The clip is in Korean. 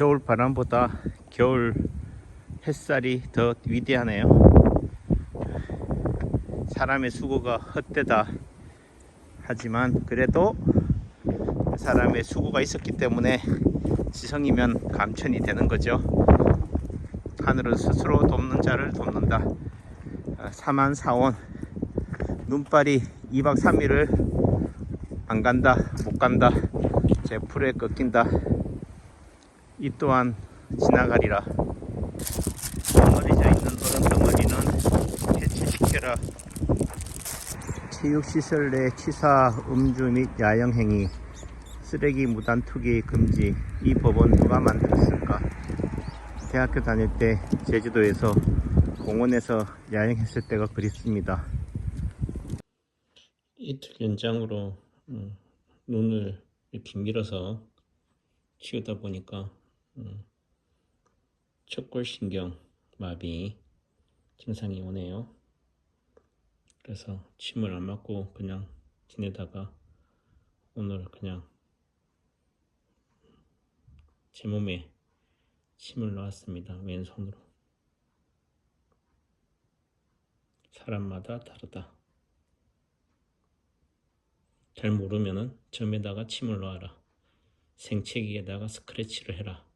겨울 바람보다 겨울 햇살이 더 위대하네요. 사람의 수고가 헛되다. 하지만 그래도 사람의 수고가 있었기 때문에 지성이면 감천이 되는 거죠. 하늘은 스스로 돕는 자를 돕는다. 아, 사만 사원 눈발이 2박 3일을 안 간다 못 간다 제 풀에 꺾인다 이 또한 지나가리라. 덩어리져 있는 얼음 덩어리는 해체시켜라. 체육시설 내 치사 음주 및 야영행위 쓰레기 무단 투기 금지 이 법은 누가 만들었을까? 대학교 다닐 때 제주도에서 공원에서 야영했을 때가 그립습니다. 이틀 연장으로 음, 눈을 이렇게 밀어서 치우다 보니까 음, 척골신경 마비 증상이 오네요. 그래서 침을 안 맞고 그냥 지내다가 오늘 그냥 제 몸에 침을 놓았습니다. 왼손으로. 사람마다 다르다. 잘 모르면은 점에다가 침을 놓아라. 생채기에다가 스크래치를 해라.